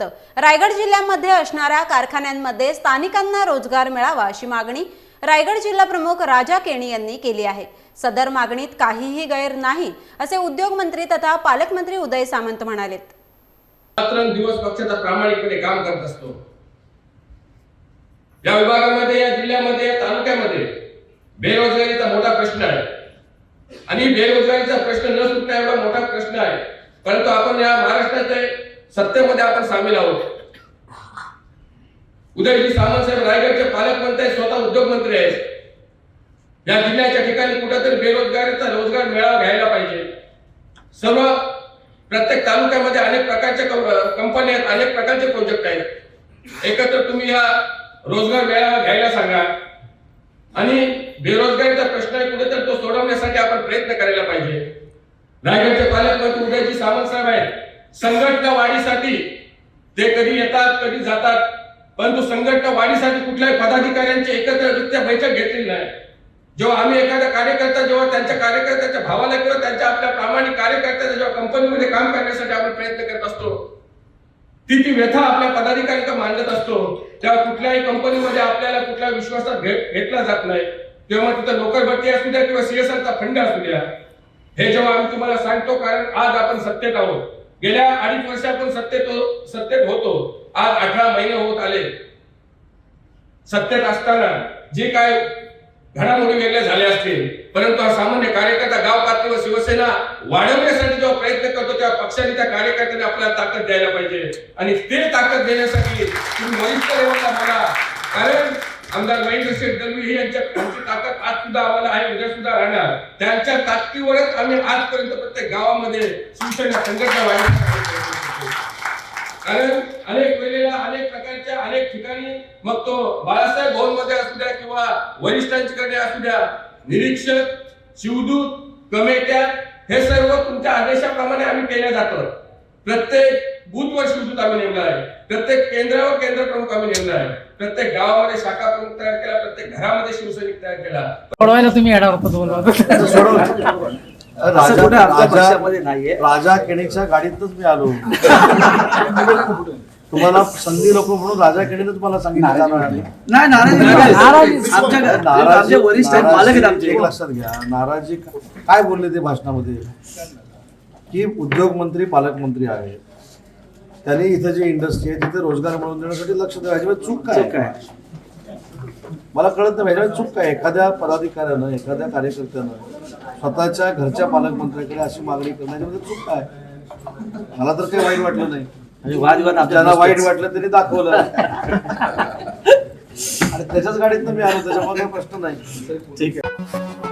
रायगड जिल्ह्यामध्ये असणाऱ्या कारखान्यांमध्ये स्थानिकांना रोजगार मिळावा अशी मागणी रायगड जिल्हा प्रमुख राजा केणी यांनी केली आहे. सदर मागणीत काहीही गैर नाही असे उद्योगमंत्री तथा पालकमंत्री उदय सामंत म्हणाले दिवस पक्षाचा प्रामाणिकपणे काम करत असतो. या विभागामध्ये या जिल्ह्यामध्ये या तालुक्यामध्ये बेरोजगारीचा मोठा प्रश्न आहे. आणि बेरोजगारीचा प्रश्न न सुटण्या एवढा मोठा प्रश्न आहे. परंतु आपण या महाराष्ट्राचे सत्तेमध्ये आपण सामील आहोत. उदयजी सामंत साहेब रायगडचे पालकमंत्री आहेत स्वतः उद्योगमंत्री आहेत. या जिल्ह्याच्या ठिकाणी कुठेतरी बेरोजगारीचा रोजगार मेळावा घ्यायला पाहिजे. सर्व प्रत्येक तालुक्यामध्ये अनेक प्रकारच्या कंप- कंपन्या आहेत अनेक प्रकारचे प्रोजेक्ट आहेत. एकत्र तुम्ही या रोजगार मेळावा घ्यायला सांगा. आणि बेरोजगारीचा प्रश्न आहे कुठेतरी तो सोडवण्यासाठी आपण प्रयत्न करायला पाहिजे. रायगडचे पालकमंत्री उदयजी सावंत साहेब आहेत. संघटना वाढीसाठी ते कधी येतात कधी जातात परंतु संघटना वाढीसाठी कुठल्याही पदाधिकाऱ्यांची एकत्ररित्या बैठक घेतलेली नाही. जेव्हा आम्ही एखादा कार्यकर्ता जेव्हा त्यांच्या कार्यकर्त्याच्या भावाला किंवा त्यांच्या आपल्या प्रामाणिक कार्यकर्त्याचा जेव्हा कंपनीमध्ये काम करण्यासाठी आपण प्रयत्न करत असतो ती ती व्यथा आपल्या पदाधिकाऱ्यांना मांडत असतो. तेव्हा कुठल्याही कंपनीमध्ये आपल्याला कुठल्या विश्वासात घेतला जात नाही. तेव्हा तिथं नोकर भरती असू द्या किंवा सीएसआरचा फंड असू द्या. हे जेव्हा आम्ही तुम्हाला सांगतो कारण आज आपण सत्तेत आहोत. गेल्या अडीच आपण सत्तेत हो- सत्तेत होतो. आज अठरा महिने होत आले. सत्तेत असताना जे काय घडामोडी वेगळ्या झाल्या असतील परंतु हा सामान्य कार्यकर्ता गाव पातळीवर शिवसेना वाढवण्यासाठी जेव्हा प्रयत्न करतो तेव्हा पक्षाने त्या कार्यकर्त्याने आपल्याला ताकद द्यायला पाहिजे. आणि ते ताकद देण्यासाठी तुम्ही वरिष्ठ लेवलला बोला. कारण आमदार महेंद्र दलवी हे यांच्या आमची ताकद आज सुद्धा आम्हाला आहे उद्या सुद्धा राहणार. त्यांच्या ताकदीवरच आम्ही आजपर्यंत प्रत्येक गावामध्ये शिवसेना संघटना कारण अनेक वेळेला अनेक प्रकारच्या अनेक ठिकाणी मग तो बाळासाहेब भवनमध्ये असू द्या किंवा वरिष्ठांच्याकडे असू द्या निरीक्षक शिवदूत कमेट्या हे सर्व तुमच्या आदेशाप्रमाणे आम्ही केल्या जातो. प्रत्येक बूथवर शिवदूत आम्ही नेमला आहे. प्रत्येक केंद्रावर केंद्र प्रमुख आम्ही नेमला आहे. प्रत्येक गावामध्ये शाखा प्रमुख तयार केला प्रत्येक घरामध्ये शिवसैनिक तयार केला. तुम्ही येणार होता राजा केणीच्या गाडीतच मी आलो. तुम्हाला संधी लोक म्हणून राजा केणीने तुम्हाला सांगितलं. नाही नाराजी वरिष्ठ आहेत आहेत एक लक्षात घ्या. काय बोलले ते भाषणामध्ये? की उद्योग मंत्री पालकमंत्री आहे त्यांनी इथं जी इंडस्ट्री आहे तिथे रोजगार मिळवून देण्यासाठी लक्ष द्यावं. याच्यामध्ये चूक काय आहे. मला कळत नाही याच्यामध्ये चूक काय एखाद्या पदाधिकाऱ्यानं एखाद्या कार्यकर्त्यानं स्वतःच्या घरच्या पालकमंत्र्याकडे अशी मागणी करणं याच्यामध्ये चूक काय मला तर काही वाईट वाटलं नाही. म्हणजे वादविवाद ज्यांना वाईट. वाटलं त्यांनी दाखवलं. आणि त्याच्याच गाडीत मी आलो त्याच्यामुळे काही प्रश्न नाही. ठीक आहे.